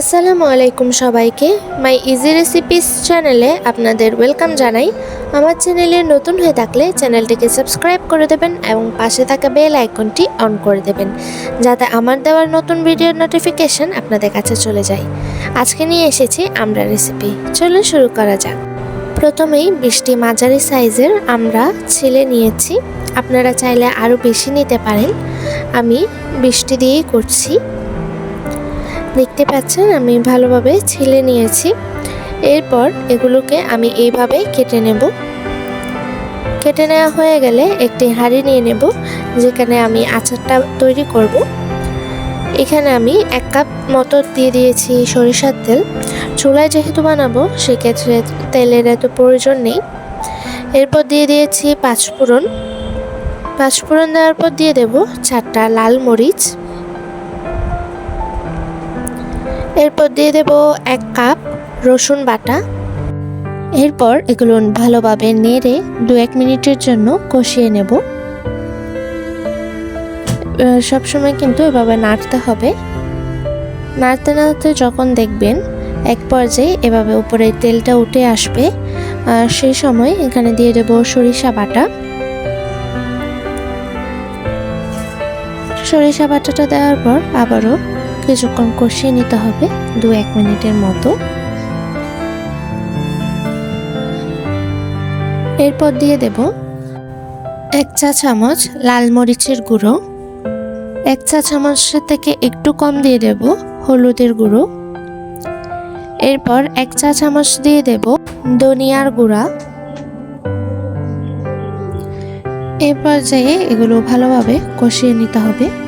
আসসালামু আলাইকুম সবাইকে। মাই ইজি রেসিপিস চ্যানেলে আপনাদের ওয়েলকাম জানাই। আমার চ্যানেলে নতুন হয়ে থাকলে চ্যানেলটিকে সাবস্ক্রাইব করে দেবেন এবং পাশে থাকা বেল আইকনটি অন করে দেবেন, যাতে আমার দেওয়ার নতুন ভিডিওর নোটিফিকেশন আপনাদের কাছে চলে যায়। আজকে নিয়ে এসেছি আমরা রেসিপি। চলুন শুরু করা যাক। প্রথমেই বৃষ্টি মাঝারি সাইজের আমরা ছিলে নিয়েছি। আপনারা চাইলে আরও বেশি নিতে পারেন। আমি বৃষ্টি দিয়েই করছি। দেখতে পাচ্ছেন, আমি ভালোভাবে ছিলে নিয়েছি। এরপর এগুলোকে আমি এইভাবে কেটে নেব। কেটে নেওয়া হয়ে গেলে একটি হাঁড়ি নিয়ে নেব, যেখানে আমি আচারটা তৈরি করব। এখানে আমি এক কাপ মতো দিয়ে দিয়েছি সরিষার তেল। চুলায় যেহেতু বানাবো, সেক্ষেত্রে তেলের এত প্রয়োজন নেই। এরপর দিয়ে দিয়েছি পাঁচফোড়ন। পাঁচফোড়ন দেওয়ার পর দিয়ে দেব চারটা লাল মরিচ। এরপর দিয়ে দেব এক কাপ রসুন বাটা। এরপর এগুলো ভালোভাবে নেড়ে দু এক মিনিটের জন্য কষিয়ে নেব। সবসময় কিন্তু এভাবে নাড়তে হবে। নাড়তে নাড়তে যখন দেখবেন এক পর্যায়ে এভাবে উপরে তেলটা উঠে আসবে সেই সময় এখানে দিয়ে দেব সরিষা বাটা। সরিষা বাটাটা দেওয়ার পর আবারও কিছুক্ষণ কষিয়ে নিতে হবে দু এক মিনিটের মতো। এরপর দিয়ে দেব এক চা চামচ লাল মরিচের গুঁড়ো। এক চা চামচের থেকে একটু কম দিয়ে দেব হলুদের গুঁড়ো। এরপর এক চা চামচ দিয়ে দেব ধনিয়ার গুঁড়া। এরপর পর্যায়ে এগুলো ভালোভাবে কষিয়ে নিতে হবে।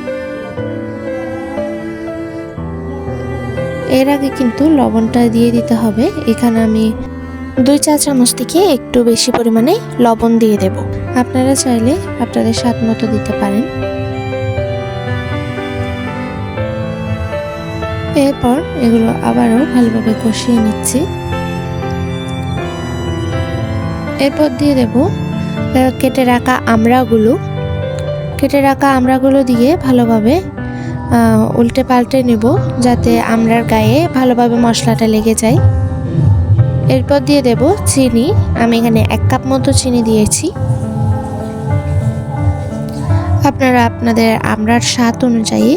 এর আগে কিন্তু লবণটা দিয়ে দিতে হবে। এখানে আমি দুই চা চামচ থেকে একটু বেশি পরিমাণে লবণ দিয়ে দেব। আপনারা চাইলে আপনাদের স্বাদ মতো দিতে পারেন। এরপর এগুলো আবারও ভালোভাবে কষিয়ে নিচ্ছি। এরপর দিয়ে দেব কেটে রাখা আমড়াগুলো। কেটে রাখা আমড়াগুলো দিয়ে ভালোভাবে উল্টে পাল্টে নেব যাতে আমরার গায়ে ভালোভাবে মশলাটা লেগে যায়। এরপর দিয়ে দেব চিনি। আমি এখানে এক কাপ মতো চিনি দিয়েছি। আপনারা আপনাদের আমরার স্বাদ অনুযায়ী,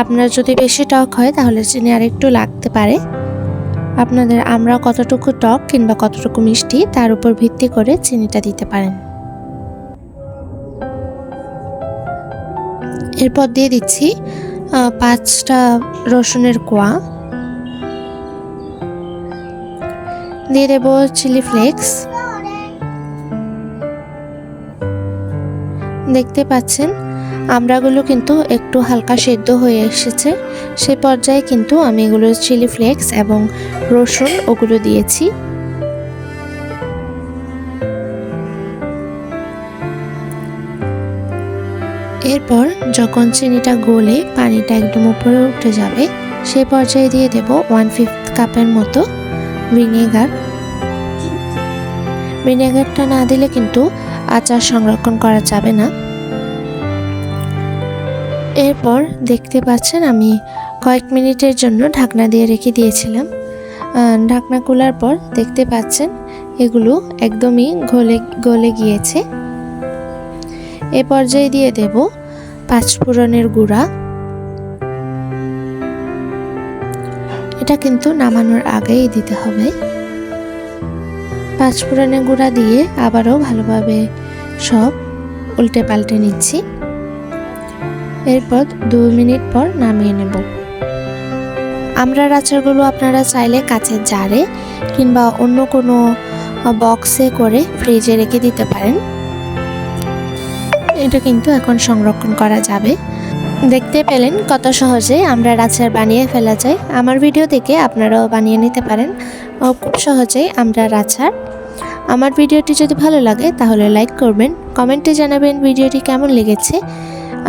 আপনার যদি বেশি টক হয় তাহলে চিনি আর একটু লাগতে পারে। আপনাদের আমরা কতটুকু টক কিংবা কতটুকু মিষ্টি তার উপর ভিত্তি করে চিনিটা দিতে পারেন। এরপর দিয়ে দিচ্ছি পাঁচটা রসুনের কোয়া। দিয়ে দেব চিলি ফ্লেক্স। দেখতে পাচ্ছেন, আমরাগুলো কিন্তু একটু হালকা সেদ্ধ হয়ে এসেছে। সে পর্যায়ে কিন্তু আমি এগুলো চিলি ফ্লেক্স এবং রসুন ওগুলো দিয়েছি। এরপর যখন চিনিটা গলে পানিটা একদম উপরে উঠে যাবে সেই পর্যায়ে দিয়ে দেব ওয়ান ফিফথ কাপের মতো ভিনেগার। ভিনেগারটা না দিলে কিন্তু আচার সংরক্ষণ করা যাবে না। এরপর দেখতে পাচ্ছেন আমি কয়েক মিনিটের জন্য ঢাকনা দিয়ে রেখে দিয়েছিলাম। ঢাকনা খোলার পর দেখতে পাচ্ছেন এগুলো একদমই গলে গলে গিয়েছে। এ পর্যায়ে দিয়ে দেব পাঁচফোড়নের গুঁড়া। এটা কিন্তু নামানোর আগেই দিতে হবে। পাঁচফোড়নের গুঁড়া দিয়ে আবারও ভালোভাবে সব উল্টে পাল্টে নিচ্ছি। এরপর দু মিনিট পর নামিয়ে নেব। আমরা আচারগুলো আপনারা চাইলে কাছের জারে কিংবা অন্য কোনো বক্সে করে ফ্রিজে রেখে দিতে পারেন। এটা কিন্তু এখন সংরক্ষণ করা যাবে। দেখতে পেলেন কত সহজে আমরা আচার বানিয়ে ফেলা যায়। আমার ভিডিও দেখে আপনারাও বানিয়ে নিতে পারেন। খুব সহজেই আমরা আচার আমার ভিডিওটি যদি ভালো লাগে তাহলে লাইক করবেন, কমেন্টে জানাবেন ভিডিওটি কেমন লেগেছে।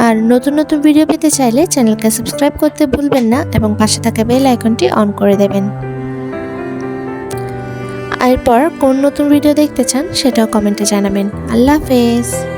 আর নতুন নতুন ভিডিও পেতে চাইলে চ্যানেলকে সাবস্ক্রাইব করতে ভুলবেন না এবং পাশে থাকা বেল আইকনটি অন করে দেবেন। এরপর কোন নতুন ভিডিও দেখতে চান সেটাও কমেন্টে জানাবেন। আল্লাহ হাফেজ।